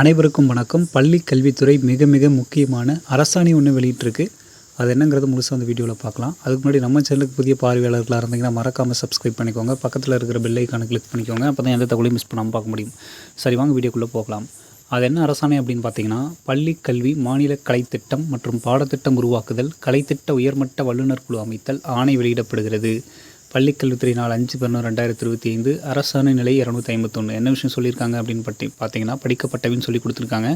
அனைவருக்கும் வணக்கம். பள்ளி கல்வித்துறை மிக மிக முக்கியமான அரசாணை ஒன்று வெளியிட்டிருக்கு. அது என்னங்கிறது முழுசாக அந்த வீடியோவில் பார்க்கலாம். அதுக்கு முன்னாடி நம்ம சேனலுக்கு புதிய பார்வையாளர்களாக இருந்தீங்கன்னா மறக்காமல் சப்ஸ்கிரைப் பண்ணிக்கோங்க. பக்கத்தில் இருக்கிற பெல்லைக்கான கிளிக் பண்ணிக்கோங்க. அப்போ தான் எந்த தகவலையும் மிஸ் பண்ணாமல் பார்க்க முடியும். சரி வாங்க வீடியோக்குள்ளே போகலாம். அது என்ன அரசாணை அப்படின்னு பார்த்தீங்கன்னா பள்ளி கல்வி மாநில கலைத்திட்டம் மற்றும் பாடத்திட்டம் உருவாக்குதல் கலைத்திட்ட உயர்மட்ட வல்லுநர் குழு அமைத்தல் ஆணை வெளியிடப்படுகிறது. பள்ளிக்கல்வித்துறை நாள் அஞ்சு பதினொன்று ரெண்டாயிரத்தி இருபத்தி ஐந்து அரசாணை நிலை இரநூத்தி ஐம்பத்தொன்று என்ன விஷயம் சொல்லியிருக்காங்க அப்படின்னு பற்றி பார்த்தீங்கன்னா படிக்கப்பட்டவின்னு சொல்லி கொடுத்துருக்காங்க.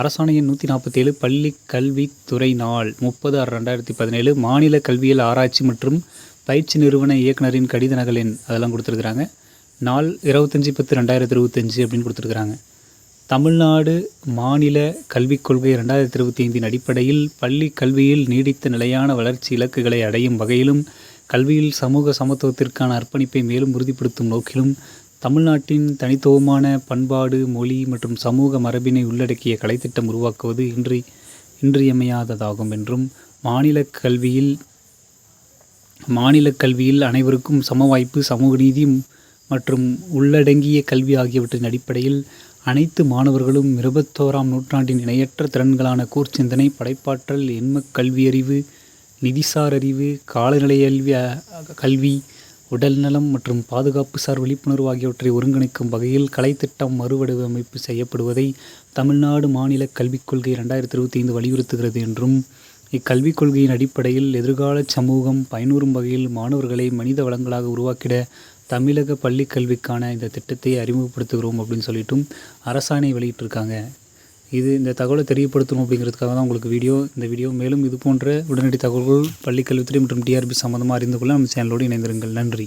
அரசாணையின் நூற்றி நாற்பத்தேழு பள்ளி கல்வித்துறை நாள் முப்பது ஆறு ரெண்டாயிரத்தி பதினேழு மாநில கல்வியியல் ஆராய்ச்சி மற்றும் பயிற்சி நிறுவன இயக்குனரின் கடித நகலின் அதெல்லாம் கொடுத்துருக்குறாங்க. நாள் இருபத்தஞ்சி பத்து ரெண்டாயிரத்தி இருபத்தஞ்சி அப்படின்னு கொடுத்துருக்குறாங்க. தமிழ்நாடு மாநில கல்விக் கொள்கை ரெண்டாயிரத்தி இருபத்தி ஐந்தின் அடிப்படையில் பள்ளி கல்வியில் நீடித்த நிலையான வளர்ச்சி இலக்குகளை அடையும் வகையிலும் கல்வியில் சமூக சமத்துவத்திற்கான அர்ப்பணிப்பை மேலும் உறுதிப்படுத்தும் நோக்கிலும் தமிழ்நாட்டின் தனித்துவமான பண்பாடு மொழி மற்றும் சமூக மரபினை உள்ளடக்கிய கலைத்திட்டம் உருவாக்குவது இன்றி இன்றியமையாததாகும் என்றும் மாநில கல்வியில் மாநில கல்வியில் அனைவருக்கும் சம வாய்ப்பு சமூக நீதி மற்றும் உள்ளடங்கிய கல்வி ஆகியவற்றின் அடிப்படையில் அனைத்து மாணவர்களும் இருபத்தோராம் நூற்றாண்டின் இணையற்ற திறன்களான கூர்ச்சிந்தனை படைப்பாற்றல் எண்ம கல்வியறிவு நிதிசார் அறிவு காலநிலையல்வி கல்வி உடல்நலம் மற்றும் பாதுகாப்பு சார் விழிப்புணர்வு ஆகியவற்றை ஒருங்கிணைக்கும் வகையில் கலைத்திட்டம் மறுவடிவமைப்பு செய்யப்படுவதை தமிழ்நாடு மாநில கல்விக் கொள்கை ரெண்டாயிரத்தி இருபத்தி ஐந்து வலியுறுத்துகிறது என்றும் இக்கல்விக் கொள்கையின் அடிப்படையில் எதிர்கால சமூகம் பயனூறும் வகையில் மாணவர்களை மனித வளங்களாக உருவாக்கிட தமிழக பள்ளிக் கல்விக்கான இந்த திட்டத்தை அறிமுகப்படுத்துகிறோம் அப்படின்னு சொல்லிட்டும் அரசாணை வெளியிட்டிருக்காங்க. இது இந்த தகவலை தெரியப்படுத்தணும் அப்படிங்கிறதுக்காக தான் உங்களுக்கு வீடியோ இந்த வீடியோ மேலும் இது போன்ற உடனடி தகவல்கள் பள்ளிக்கல்வித்துறை மற்றும் டிஆர்பி சம்மந்தமாக அறிந்து கொள்ள நம்ம சேனலோடு இணைந்திருங்கள். நன்றி.